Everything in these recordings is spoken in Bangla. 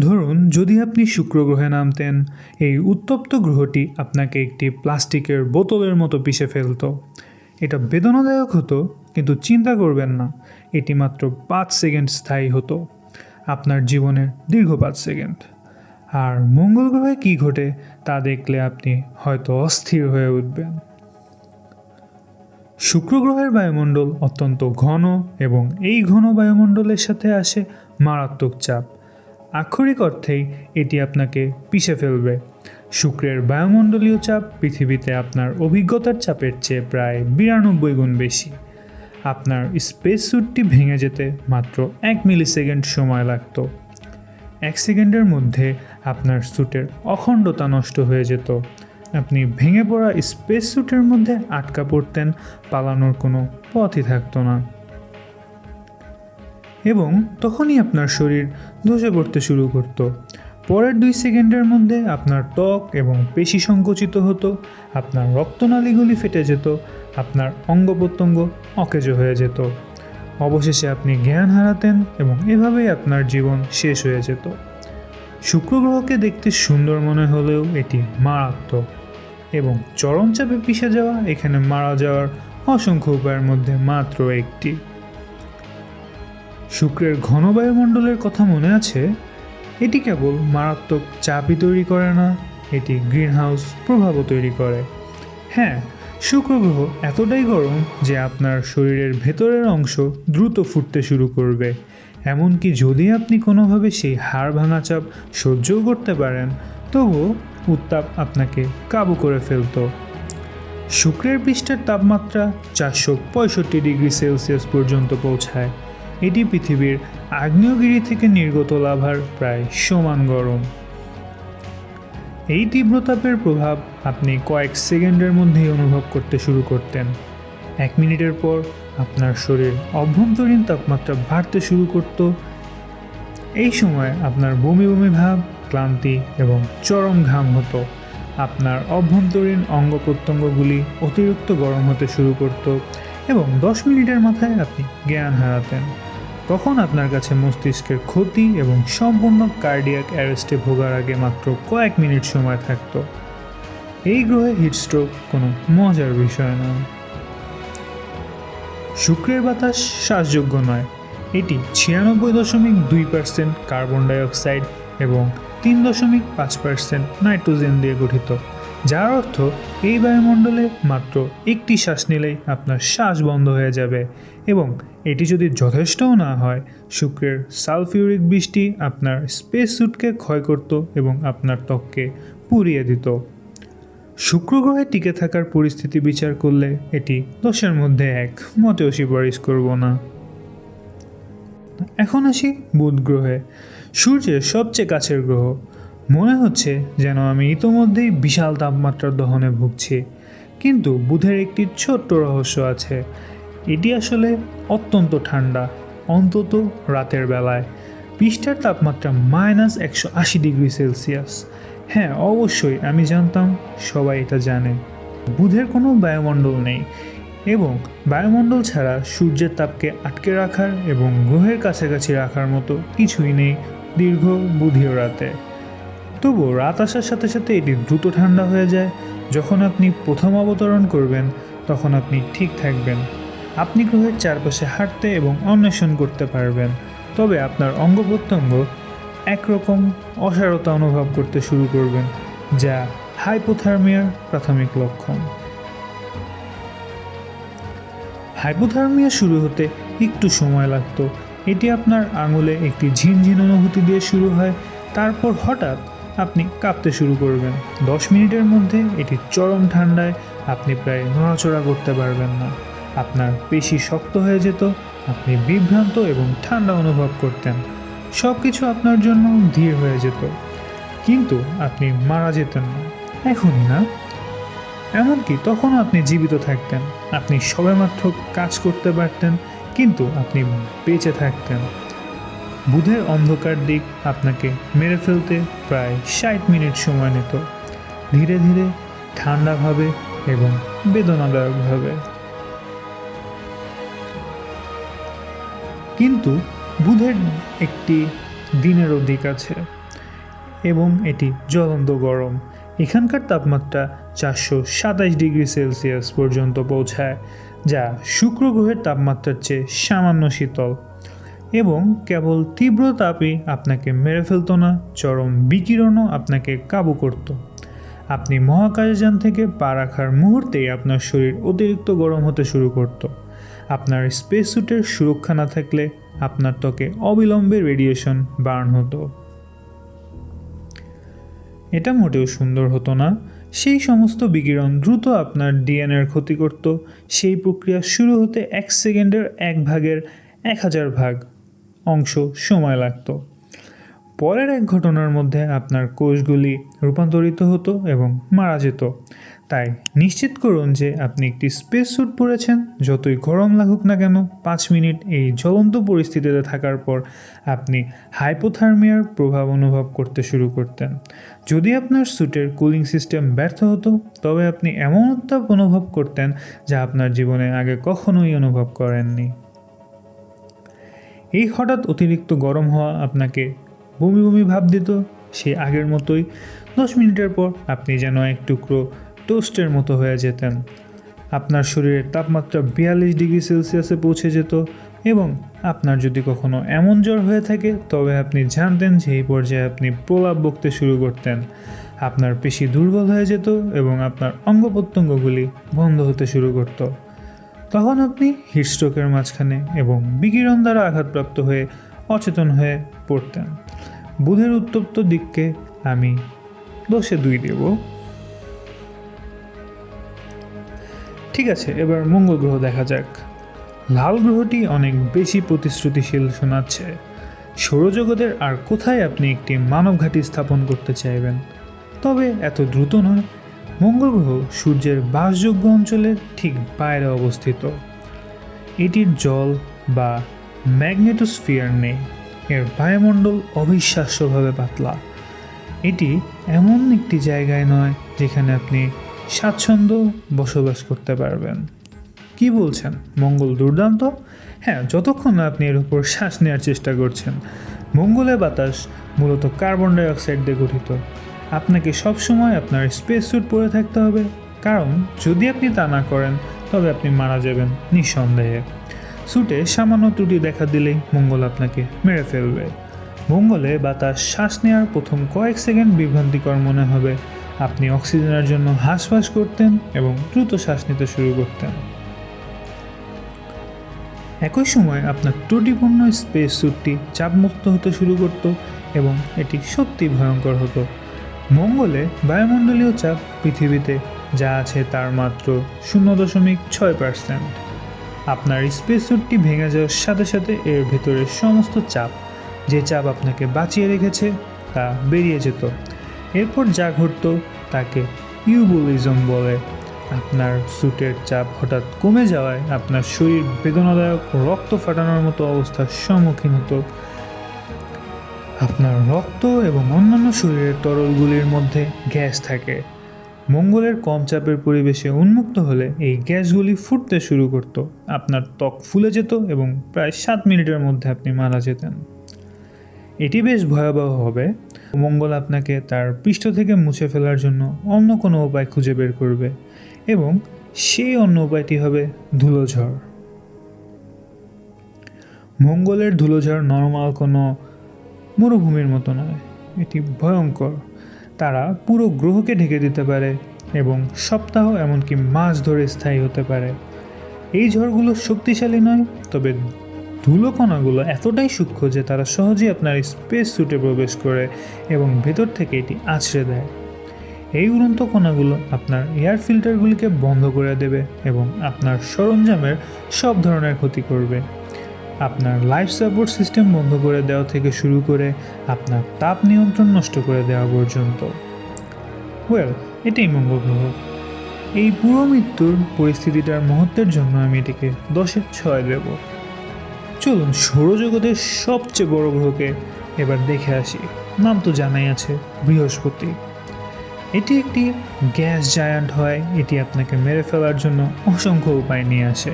ধরুন, যদি আপনি শুক্র গ্রহে নামতেন, এই উত্তপ্ত গ্রহটি আপনাকে একটি প্লাস্টিকের বোতলের মতো পিষে ফেলতো। এটা বেদনাদায়ক হতো, কিন্তু চিন্তা করবেন না, এটি মাত্র পাঁচ সেকেন্ড স্থায়ী হতো। আপনার জীবনের দীর্ঘ পাঁচ সেকেন্ড। আর মঙ্গল গ্রহে কী ঘটে, তা দেখলে আপনি হয়তো অস্থির হয়ে উঠবেন। শুক্র গ্রহের বায়ুমণ্ডল অত্যন্ত ঘন এবং এই ঘন বায়ুমণ্ডলের সাথে আসে মারাত্মক চাপ। আক্ষরিক অর্থেই এটি আপনাকে পিষে ফেলবে। শুক্রের বায়ুমণ্ডলীয় চাপ পৃথিবীতে আপনার অভিজ্ঞতার চাপের চেয়ে প্রায় বিরানব্বই গুণ বেশি। আপনার স্পেস স্যুটটি ভেঙে যেতে মাত্র এক মিলি সেকেন্ড সময় লাগতো। এক সেকেন্ডের মধ্যে আপনার স্যুটের অখণ্ডতা নষ্ট হয়ে যেত। আপনি ভেঙে পড়া স্পেস স্যুটের মধ্যে আটকা পড়তেন, পালানোর কোনো পথই থাকতো না। এবং তখনই আপনার শরীর ধসে পড়তে শুরু করতো। পরের দুই সেকেন্ডের মধ্যে আপনার ত্বক এবং পেশি সংকুচিত হতো, আপনার রক্তনালীগুলি ফেটে যেত, আপনার অঙ্গ প্রত্যঙ্গ অকেজো হয়ে যেত। অবশেষে আপনি জ্ঞান হারাতেন এবং এভাবেই আপনার জীবন শেষ হয়ে যেত। শুক্র গ্রহকে দেখতে সুন্দর মনে হলেও এটি মারাত্মক এবং চরম চাপে পিষে যাওয়া এখানে মারা যাওয়ার অসংখ্য উপায়ের মধ্যে মাত্র একটি। শুক্রের ঘন বায়ুমণ্ডলের কথা মনে আছে? এটি কেবল মারাত্মক চাপই তৈরি করে না, এটি গ্রিনহাউস প্রভাবও তৈরি করে। হ্যাঁ শুক্র গ্রহ এতটাই গরম যে আপনার শরীরের ভেতরের অংশ দ্রুত ফুটতে শুরু করবে। এমনকি যদি আপনি কোনোভাবে সেই হাড় ভাঙা চাপ সহ্যও করতে পারেন, তবুও উত্তাপ আপনাকে কাবু করে ফেলতো। শুক্রের পৃষ্ঠের তাপমাত্রা চারশো পঁয়ষট্টি ডিগ্রি সেলসিয়াস পর্যন্ত পৌঁছায়। এটি পৃথিবীর আগ্নেয়গিরি থেকে নির্গত লাভার প্রায় সমান গরম। এই তীব্রতাপের প্রভাব আপনি কয়েক সেকেন্ডের মধ্যেই অনুভব করতে শুরু করতেন। এক মিনিটের পর আপনার শরীর অভ্যন্তরীণ তাপমাত্রা বাড়তে শুরু করত। এই সময় আপনার বমি বমি ভাব, ক্লান্তি এবং চরম ঘাম হতো। আপনার অভ্যন্তরীণ অঙ্গ প্রত্যঙ্গগুলি অতিরিক্ত গরম হতে শুরু করত এবং দশ মিনিটের মাথায় আপনি জ্ঞান হারাতেন। তখন আপনার কাছে মস্তিষ্কের ক্ষতি এবং সম্পূর্ণ কার্ডিয়াক অ্যারেস্টে ভোগার আগে মাত্র কয়েক মিনিট সময় থাকত। এই গ্রহে হিটস্ট্রোক কোনো মজার বিষয় নয়। শুক্রের বাতাস শ্বাসযোগ্য নয়। এটি ছিয়ানব্বই দশমিক দুই পার্সেন্ট কার্বন ডাইঅক্সাইড এবং তিন দশমিক পাঁচ পার্সেন্ট নাইট্রোজেন দিয়ে গঠিত। যার অর্থ এই বায়ুমণ্ডলে মাত্র একটি শ্বাস নিলেই আপনার শ্বাস বন্ধ হয়ে যাবে এবং এটি যদি যথেষ্টও না হয়, শুক্রের সালফিউরিক বৃষ্টি আপনার স্পেস স্যুটকে ক্ষয় করত এবং আপনার ত্বককে পুড়িয়ে দিত। শুক্র গ্রহে টিকে থাকার পরিস্থিতি বিচার করলে এটি দশের মধ্যে এক মতেও সুপারিশ করব না। এখন আসি বুধ গ্রহে। সূর্যের সবচেয়ে কাছের গ্রহ মনে হচ্ছে যেন আমি ইতোমধ্যেই বিশাল তাপমাত্রার দহনে ভুগছি। কিন্তু বুধের একটি ছোট্ট রহস্য আছে। এটি আসলে অত্যন্ত ঠান্ডা, অন্তত রাতের বেলায়। পৃষ্ঠার তাপমাত্রা মাইনাস একশো আশি ডিগ্রি সেলসিয়াস। হ্যাঁ অবশ্যই, আমি জানতাম, সবাই এটা জানে। বুধের কোনো বায়ুমণ্ডল নেই এবং বায়ুমণ্ডল ছাড়া সূর্যের তাপকে আটকে রাখার এবং গ্রহের কাছাকাছি রাখার মতো কিছুই নেই দীর্ঘ বুধীয় রাতে। তবু রাত আসার সাথে সাথে এটি দ্রুত ঠান্ডা হয়ে যায়। যখন আপনি প্রথম অবতরণ করবেন, তখন আপনি ঠিক থাকবেন। আপনি গ্রহের চারপাশে হাঁটতে এবং অন্বেষণ করতে পারবেন। তবে আপনার অঙ্গ প্রত্যঙ্গ একরকম অসারতা অনুভব করতে শুরু করবেন, যা হাইপোথার্মিয়ার প্রাথমিক লক্ষণ। হাইপোথার্মিয়া শুরু হতে একটু সময় লাগতো। এটি আপনার আঙুলে একটি ঝিনঝিন অনুভূতি দিয়ে শুরু হয়। তারপর হঠাৎ আপনি কাঁপতে শুরু করবেন। দশ মিনিটের মধ্যে এটি চরম ঠান্ডায় আপনি প্রায় নড়াচড়া করতে পারবেন না। আপনার পেশি শক্ত হয়ে যেত, আপনি বিভ্রান্ত এবং ঠান্ডা অনুভব করতেন। সব কিছু আপনার জন্য ধীর হয়ে যেত। কিন্তু আপনি মারা যেতেন না। এখনই না। এমনকি তখনও আপনি জীবিত থাকতেন। আপনি সবেমাত্র কাজ করতে পারতেন, কিন্তু আপনি বেঁচে থাকতেন। বুধের অন্ধকার দিক আপনাকে মেরে ফেলতে প্রায় ষাট মিনিট সময় নিত। ধীরে ধীরে ঠান্ডাভাবে এবং বেদনাদায়কভাবে। কিন্তু বুধের একটি দিনেরও দিক আছে এবং এটি জ্বলন্ত গরম। এখানকার তাপমাত্রা চারশো সাতাইশ ডিগ্রি সেলসিয়াস পর্যন্ত পৌঁছায়, যা শুক্র গ্রহের তাপমাত্রার চেয়ে সামান্য শীতল। এবং কেবল তীব্র তাপই আপনাকে মেরে ফেলতো না, চরম বিকিরণও আপনাকে কাবু করত। আপনি মহাকাশযান থেকে পা রাখার মুহূর্তেই আপনার শরীর অতিরিক্ত গরম হতে শুরু করত। আপনার স্পেস স্যুটের সুরক্ষা না থাকলে আপনার ত্বকে অবিলম্বে রেডিয়েশন বার্ন হতো। এটা মোটেও সুন্দর হতো না। সেই সমস্ত বিকিরণ দ্রুত আপনার ডিএনএর ক্ষতি করত। সেই প্রক্রিয়া শুরু হতে এক সেকেন্ডের এক ভাগের এক হাজার ভাগ। অংশ সময় লাগতো। পরের এক ঘটনার মধ্যে আপনার কোষগুলি রূপান্তরিত হতো এবং মারা যেত। তাই নিশ্চিত করুন যে আপনি একটি স্পেস স্যুট পরেছেন। যতই গরম লাগুক না কেন, পাঁচ মিনিট এই জ্বলন্ত পরিস্থিতিতে থাকার পর আপনি হাইপোথার্মিয়ার প্রভাব অনুভব করতে শুরু করতেন। যদি আপনার স্যুটের কুলিং সিস্টেম ব্যর্থ হতো, তবে আপনি এমন উত্তাপ অনুভব করতেন যা আপনার জীবনে আগে কখনোই অনুভব করেননি। এই হঠাৎ অতিরিক্ত গরম হওয়া আপনাকে বমি বমি ভাব দিত সেই আগের মতোই দশ মিনিটের পর আপনি যেন এক টুকরো টোস্টের মতো হয়ে যেতেন। আপনার শরীরের তাপমাত্রা বিয়াল্লিশ ডিগ্রি সেলসিয়াসে পৌঁছে যেত এবং আপনার যদি কখনো এমন জ্বর হয়ে থাকে, তবে আপনি জানতেন যে এই পর্যায়ে আপনি প্রলাপ বকতে শুরু করতেন। আপনার পেশি দুর্বল হয়ে যেত এবং আপনার অঙ্গ প্রত্যঙ্গগুলি বন্ধ হতে শুরু করতো। তখন আপনি হিটস্ট্রোকের মাঝখানে এবং বিকিরণ দ্বারা আঘাতপ্রাপ্ত হয়ে অচেতন হয়ে পড়তেন। বুধের উত্তপ্ত দিককে আমি দশে দুই দেব। ঠিক আছে, এবার মঙ্গল গ্রহ দেখা যাক। লাল গ্রহটি অনেক বেশি প্রতিশ্রুতিশীল শোনাচ্ছে। সৌরজগতের আর কোথায় আপনি একটি মানব ঘাঁটি স্থাপন করতে চাইবেন? তবে এত দ্রুত নয়। মঙ্গল গ্রহ সূর্যের বাসযোগ্য অঞ্চলের ঠিক বাইরে অবস্থিত। এটির জল বা ম্যাগনেটোস্ফিয়ার নেই। এর বায়ুমণ্ডল অবিশ্বাস্যভাবে পাতলা। এটি এমন একটি জায়গায় নয় যেখানে আপনি স্বাচ্ছন্দ্য বসবাস করতে পারবেন। কি বলছেন মঙ্গল দুর্দান্ত? হ্যাঁ যতক্ষণ না আপনি এর উপর শ্বাস নেওয়ার চেষ্টা করছেন, মঙ্গলের বাতাস মূলত কার্বন ডাইঅক্সাইড দিয়ে গঠিত। আপনাকে সবসময় আপনার স্পেস স্যুট পরে থাকতে হবে। কারণ, যদি আপনি তা না করেন, তবে আপনি মারা যাবেন নিঃসন্দেহে। স্যুটে সামান্য ত্রুটি দেখা দিলেই মঙ্গল আপনাকে মেরে ফেলবে। মঙ্গলে বাতাস শ্বাস নেওয়ার প্রথম কয়েক সেকেন্ড বিভ্রান্তিকর মনে হবে। আপনি অক্সিজেনের জন্য হাঁসফাঁস করতেন এবং দ্রুত শ্বাস নিতে শুরু করতেন। একই সময় আপনার ত্রুটিপূর্ণ স্পেস স্যুটটি চাপমুক্ত হতে শুরু করত এবং এটি সত্যি ভয়ঙ্কর হতো। মঙ্গলে বায়ুমণ্ডলীয় চাপ পৃথিবীতে যা আছে তার মাত্র শূন্য দশমিক ছয় পার্সেন্ট আপনার স্পেস স্যুটটি ভেঙে যাওয়ার সাথে সাথে এর ভেতরের সমস্ত চাপ, যে চাপ আপনাকে বাঁচিয়ে রেখেছে, তা বেরিয়ে যেত। এরপর যা ঘটতো, তাকে ইউবুলিজম বলে। আপনার স্যুটের চাপ হঠাৎ কমে যাওয়ায় আপনার শরীর বেদনাদায়ক রক্ত ফাটানোর মতো অবস্থার সম্মুখীন হতো। আপনার রক্ত এবং অন্যান্য শরীরের তরলগুলির মধ্যে গ্যাস থাকে। মঙ্গলের কম চাপের পরিবেশে উন্মুক্ত হলে এই গ্যাসগুলি ফুটতে শুরু করত। আপনার ত্বক ফুলে যেত এবং প্রায় সাত মিনিটের মধ্যে আপনি মারা যেতেন। এটি বেশ ভয়াবহ হবে। মঙ্গল আপনাকে তার পৃষ্ঠ থেকে মুছে ফেলার জন্য অন্য কোনো উপায় খুঁজে বের করবে এবং সেই অন্য উপায়টি হবে ধুলোঝড়। মঙ্গলের ধুলোঝড় নর্মাল কোনো মরুভূমির মতো নয়। এটি ভয়ঙ্কর। তারা পুরো গ্রহকে ঢেকে দিতে পারে এবং সপ্তাহ এমনকি মাস ধরে স্থায়ী হতে পারে। এই ঝড়গুলো শক্তিশালী নয়, তবে ধুলোকণাগুলো এতটাই সূক্ষ্ম যে তারা সহজেই আপনার স্পেস স্যুটে প্রবেশ করে এবং ভেতর থেকে এটি আছড়ে দেয়। এই উড়ন্ত কণাগুলো আপনার এয়ার ফিল্টারগুলিকে বন্ধ করে দেবে এবং আপনার সরঞ্জামের সব ধরনের ক্ষতি করবে। আপনার লাইফ সাপোর্ট সিস্টেম বন্ধ করে দেওয়া থেকে শুরু করে আপনার তাপ নিয়ন্ত্রণ নষ্ট করে দেওয়া পর্যন্ত। ওয়েল এটাই মঙ্গল গ্রহ। এই পুরো মৃত্যুর পরিস্থিতিটার মুহূর্তের জন্য আমি এটিকে দশের ছয় দেব। চলুন সৌরজগতের সবচেয়ে বড় গ্রহকে এবার দেখে আসি। নাম তো জানাই আছে, বৃহস্পতি। এটি একটি গ্যাস জায়ান্ট হয়, এটি আপনাকে মেরে ফেলার জন্য অসংখ্য উপায় নিয়ে আসে।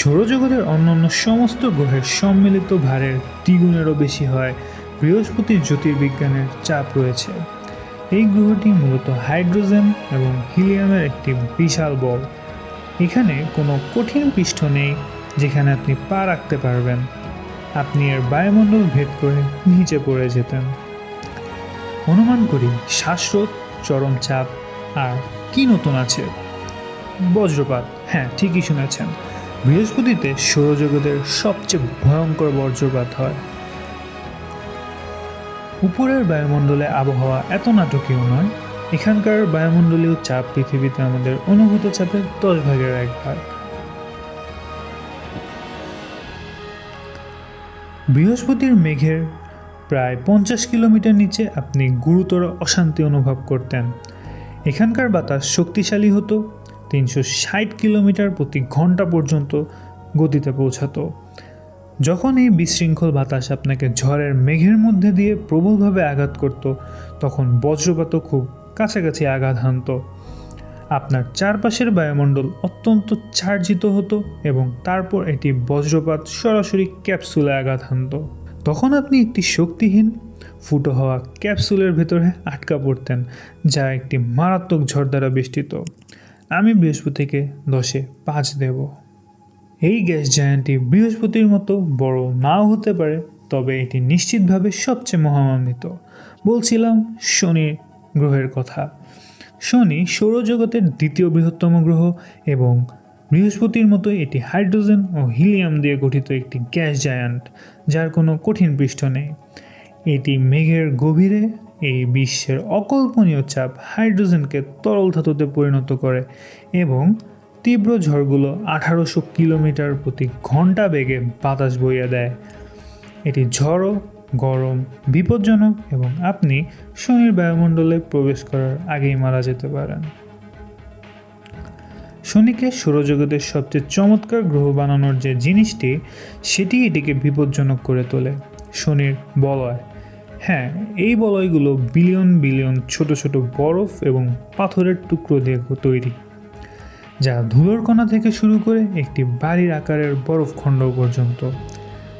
সৌরজগতের অন্যান্য সমস্ত গ্রহের সম্মিলিত ভারের দ্বিগুণেরও বেশি হয় বৃহস্পতির জ্যোতির্বিজ্ঞানের চাপ রয়েছে। এই গ্রহটি মূলত হাইড্রোজেন এবং হিলিয়ামের একটি বিশাল বল। এখানে কোনো কঠিন পৃষ্ঠ নেই যেখানে আপনি পা রাখতে পারবেন। আপনি এর বায়ুমণ্ডল ভেদ করে নিচে পড়ে যেতেন। অনুমান করি শ্বাসরোধ চরম চাপ আর কি নতুন আছে? বজ্রপাত হ্যাঁ ঠিকই শুনেছেন। বৃহস্পতিতে সৌরজগতের সবচেয়ে ভয়ঙ্কর বর্জ্যপাত হয়। উপরের বায়ুমণ্ডলে আবহাওয়া এত নাটকীয় নয়, এখানকার বায়ুমণ্ডলীয় চাপ পৃথিবীতে আমাদের অনুভূত চাপের দশ ভাগের এক ভাগ। বৃহস্পতির মেঘের প্রায় পঞ্চাশ কিলোমিটার নিচে আপনি গুরুতর অশান্তি অনুভব করতেন। এখানকার বাতাস শক্তিশালী হতো তিনশো ষাট কিলোমিটার প্রতি ঘণ্টা পর্যন্ত গতিতে পৌঁছাতো। যখন এই বিশৃঙ্খল বাতাস আপনাকে ঝড়ের মেঘের মধ্যে দিয়ে প্রবলভাবে আঘাত করত, তখন বজ্রপাতও খুব কাছাকাছি আঘাত হানত। আপনার চারপাশের বায়ুমণ্ডল অত্যন্ত চার্জিত হতো এবং তারপর এটি বজ্রপাত সরাসরি ক্যাপসুলে আঘাত হানত। তখন আপনি একটি শক্তিহীন, ফুটো হওয়া ক্যাপসুলের ভেতরে আটকা পড়তেন, যা একটি মারাত্মক ঝড় দ্বারা বেষ্টিত। আমি বৃহস্পতিকে দশে পাঁচ দেব। এই গ্যাস জায়ান্টটি বৃহস্পতির মতো বড় নাও হতে পারে, তবে এটি নিশ্চিতভাবে সবচেয়ে মহামান্বিত বলছিলাম শনি গ্রহের কথা। শনি সৌরজগতের দ্বিতীয় বৃহত্তম গ্রহ এবং বৃহস্পতির মতো এটি হাইড্রোজেন ও হিলিয়াম দিয়ে গঠিত একটি গ্যাস জায়ান্ট, যার কোনো কঠিন পৃষ্ঠ নেই। এটি মেঘের গভীরে এই বিশ্বের অকল্পনীয় চাপ হাইড্রোজেনকে তরল ধাতুতে পরিণত করে এবং তীব্র ঝড়গুলো আঠারোশো কিলোমিটার প্রতি ঘণ্টা বেগে বাতাস বইয়ে দেয়। এটি ঝড়ো, গরম, বিপজ্জনক এবং আপনি শনির বায়ুমণ্ডলে প্রবেশ করার আগেই মারা যেতে পারেন। শনিকে সৌরজগতের সবচেয়ে চমৎকার গ্রহ বানানোর যে জিনিসটি সেটি এটিকে বিপজ্জনক করে তোলে, শনির বলয়। হ্যাঁ এই বলয়গুলো বিলিয়ন বিলিয়ন ছোট ছোট বরফ এবং পাথরের টুকরো দিয়ে তৈরি, যা ধুলোর কণা থেকে শুরু করে একটি বাড়ির আকারের বরফখণ্ড পর্যন্ত।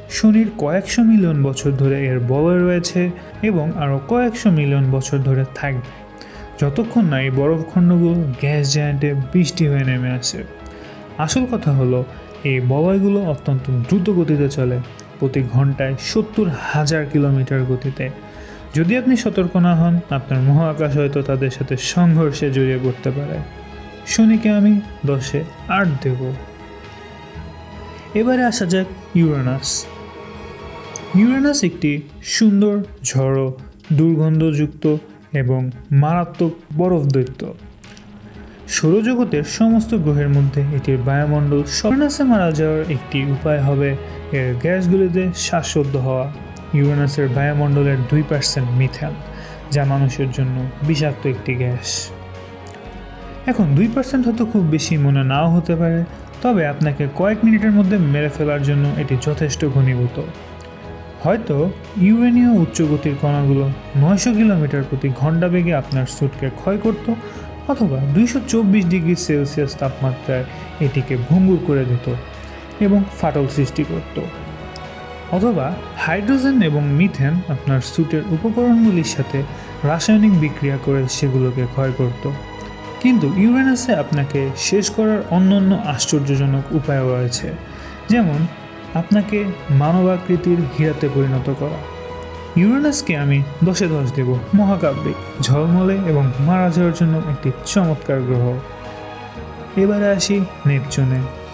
শনির কয়েকশো মিলিয়ন বছর ধরে এর বলয় রয়েছে এবং আরও কয়েকশো মিলিয়ন বছর ধরে থাকবে। যতক্ষণ না এই বরফখণ্ডগুলো গ্যাস জায়ান্টে বৃষ্টি হয়ে নেমে আসে। আসল কথা হলো, এই বলয়গুলো অত্যন্ত দ্রুত গতিতে চলে প্রতি ঘন্টায় সত্তর হাজার কিলোমিটার গতিতে। যদি আপনি সতর্ক না হন, আপনার মহাকাশ হয়তো তাদের সাথে সংঘর্ষে জড়িয়ে পড়তে পারে। শনিকে আমি দশে আট দেব। এবারে আসা যাক ইউরেনাস। ইউরেনাস একটি সুন্দর, ঝড়ো, দুর্গন্ধযুক্ত এবং মারাত্মক বরফ দৈত্য। সৌরজগতের সমস্ত গ্রহের মধ্যে এটির বায়ুমণ্ডল ইউরেনাসে মারা যাওয়ার একটি উপায় হবে এর গ্যাসগুলিতে শ্বাসরোধ হওয়া ইউরেনাসের বায়ুমণ্ডলের দুই পার্সেন্ট মিথেন, যা মানুষের জন্য বিষাক্ত একটি গ্যাস। এখন দুই পার্সেন্ট হয়তো খুব বেশি মনে নাও হতে পারে, তবে আপনাকে কয়েক মিনিটের মধ্যে মেরে ফেলার জন্য এটি যথেষ্ট ঘনীভূত। হয়তো ইউরেনীয় উচ্চগতির কণাগুলো নয়শো কিলোমিটার প্রতি ঘণ্টা বেগে আপনার স্যুটকে ক্ষয় করত, অথবা দুইশো চব্বিশ ডিগ্রি সেলসিয়াস তাপমাত্রায় এটিকে ভঙ্গুর করে দিত। এবং ফাটল সৃষ্টি করত। অথবা হাইড্রোজেন এবং মিথেন আপনার স্যুটের উপকরণগুলির সাথে রাসায়নিক বিক্রিয়া করে সেগুলোকে ক্ষয় করত। কিন্তু ইউরেনাসে আপনাকে শেষ করার অন্যান্য আশ্চর্যজনক উপায়ও রয়েছে। যেমন, আপনাকে মানবাকৃতির হীরাতে পরিণত করা। ইউরেনাসকে আমি দশে দশ দেব মহাকাব্যিক ঝলমলে এবং মারা যাওয়ার জন্য একটি চমৎকার গ্রহ। এবারে আসি নেপচুনে।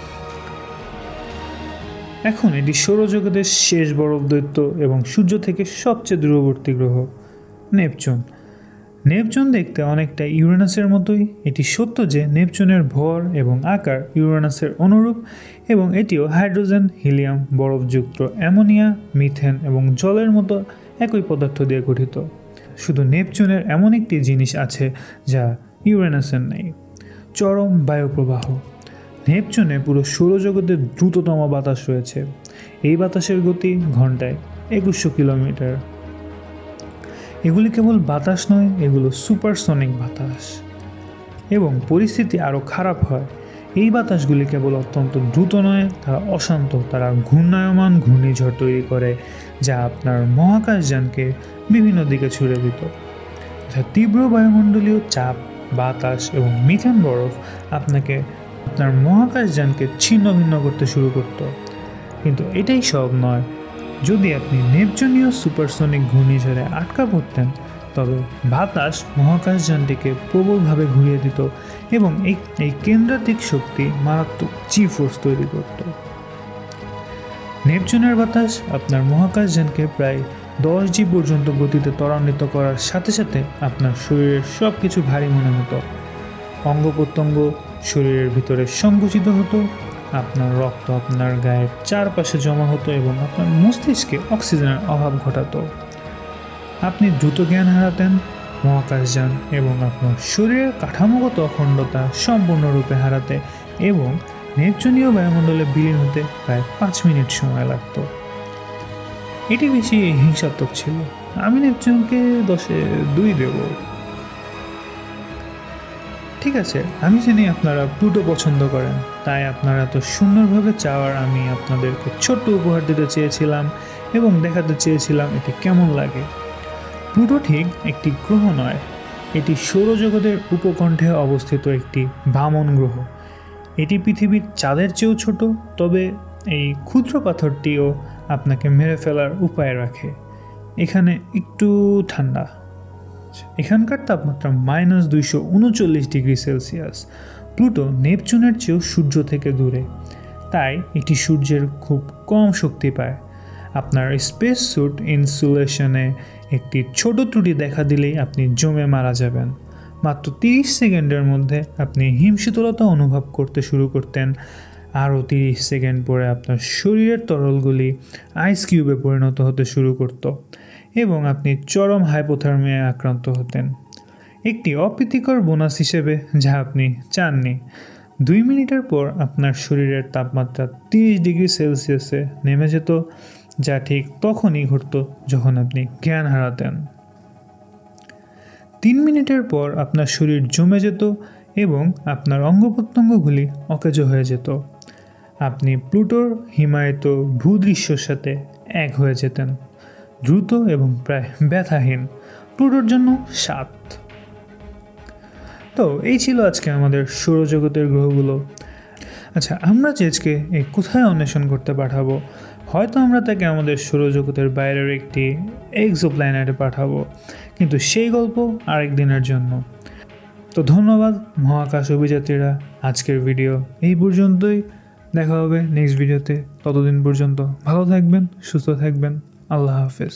এখন এটি সৌরজগতের শেষ বরফ দৈত্য এবং সূর্য থেকে সবচেয়ে দূরবর্তী গ্রহ, নেপচুন। নেপচুন দেখতে অনেকটা ইউরেনাসের মতোই। এটি সত্য যে নেপচুনের ভর এবং আকার ইউরেনাসের অনুরূপ এবং এটিও হাইড্রোজেন, হিলিয়াম, বরফযুক্ত অ্যামোনিয়া, মিথেন এবং জলের মতো একই পদার্থ দিয়ে গঠিত। শুধু নেপচুনের এমন একটি জিনিস আছে যা ইউরেনাসের নেই, চরম বায়ুপ্রবাহ। নেপচুনে পুরো সৌরজগতের দ্রুততম বাতাস রয়েছে। এই বাতাসের গতি ঘন্টায় একুশশো কিলোমিটার। এগুলি কেবল বাতাস নয়, এগুলো সুপারসনিক বাতাস। এবং পরিস্থিতি আরও খারাপ হয়। এই বাতাসগুলি কেবল অত্যন্ত দ্রুত নয়, তারা অশান্ত, তারা ঘূর্ণায়মান ঘূর্ণিঝড় তৈরি করে, যা আপনার মহাকাশযানকে বিভিন্ন দিকে ছুড়ে দিত। যা তীব্র বায়ুমণ্ডলীয় চাপ, বাতাস এবং মিথেন বরফ আপনাকে আপনার মহাকাশযানকে ছিন্ন ভিন্ন করতে শুরু করত। কিন্তু এটাই সব নয়। যদি আপনি নেপচনীয় সুপারসনিক ঘূর্ণিঝড়ে আটকা পড়তেন, তবে বাতাস মহাকাশযানটিকে প্রবলভাবে ঘুরিয়ে দিত এবং এই এই কেন্দ্রাতিক শক্তি মারাত্মক জি ফোর্স তৈরি করত। নেপচুনের বাতাস আপনার মহাকাশযানকে প্রায় দশ জি পর্যন্ত গতিতে ত্বরান্বিত করার সাথে সাথে আপনার শরীরের সব কিছু ভারী মনে হতো অঙ্গ প্রত্যঙ্গ শরীরের ভিতরে সংকুচিত হতো, আপনার রক্ত আপনার গায়ের চারপাশে জমা হতো এবং আপনার মস্তিষ্কে অক্সিজেনের অভাব ঘটাতো। আপনি দ্রুত জ্ঞান হারাতেন মহাকাশযান এবং আপনার শরীরের কাঠামোগত অখণ্ডতা সম্পূর্ণরূপে হারাতে এবং নেপচনীয় বায়ুমণ্ডলে বিলীন হতে প্রায় পাঁচ মিনিট সময় লাগতো। এটি বেশি হিংসাত্মক ছিল। আমি নেপচুনকে দশে দুই দেব। ঠিক আছে, আমি জানি আপনারা প্লুটো পছন্দ করেন, তাই আপনারা এত সুন্দরভাবে চাওয়ার আমি আপনাদেরকে ছোট্ট উপহার দিতে চেয়েছিলাম এবং দেখাতে চেয়েছিলাম এটি কেমন লাগে। প্লুটো ঠিক একটি গ্রহ নয়, এটি সৌরজগতের উপকণ্ঠে অবস্থিত একটি বামন গ্রহ। এটি পৃথিবীর চাঁদের চেয়েও ছোট, তবে এই ক্ষুদ্র পাথরটিও আপনাকে মেরে ফেলার উপায় রাখে। এখানে একটু ঠান্ডা। এখানকার তাপমাত্রা মাইনাস দুইশো উনচল্লিশ ডিগ্রি সেলসিয়াস প্লুটো নেপচুনের চেয়েও সূর্য থেকে দূরে। তাই এটি সূর্যের খুব কম শক্তি পায়। আপনার স্পেস স্যুট ইনসুলেশনে একটি ছোট ত্রুটি দেখা দিলেই আপনি জমে মারা যাবেন। মাত্র তিরিশ সেকেন্ডের মধ্যে আপনি হিমশীতলতা অনুভব করতে শুরু করতেন। আরও তিরিশ সেকেন্ড পরে আপনার শরীরের তরলগুলি আইস কিউবে পরিণত হতে শুরু করত এবং আপনি চরম হাইপোথার্মিয়ায় আক্রান্ত হতেন। একটি অপ্রীতিকর বোনাস হিসেবে যা আপনি চাননি। দুই মিনিটের পর আপনার শরীরের তাপমাত্রা তিরিশ ডিগ্রি সেলসিয়াসে নেমে যেত, যা ঠিক তখনই ঘটত যখন আপনি জ্ঞান হারাতেন। তিন মিনিটের পর আপনার শরীর জমে যেত এবং আপনার অঙ্গ প্রত্যঙ্গগুলি অকেজ হয়ে যেত। আপনি প্লুটোর হিমায়িত ভূদৃশ্যর সাথে এক হয়ে যেতেন। দ্রুত এবং প্রায় ব্যথাহীন। প্লুটোর জন্য সাত। তো, এই ছিল আজকে আমাদের সৌরজগতের গ্রহগুলো। আচ্ছা আমরা চেজকে এই কোথায় অন্বেষণ করতে পাঠাবো? হয়তো আমরা তাকে আমাদের সৌরজগতের বাইরের একটি এক্সো প্ল্যানেটে পাঠাবো, কিন্তু সেই গল্প আরেক দিনের জন্য। তো ধন্যবাদ, মহাকাশ অভিযাত্রীরা, আজকের ভিডিও এই পর্যন্তই। দেখা হবে নেক্সট ভিডিওতে ততদিন পর্যন্ত ভালো থাকবেন, সুস্থ থাকবেন। আল্লাহ হাফেজ।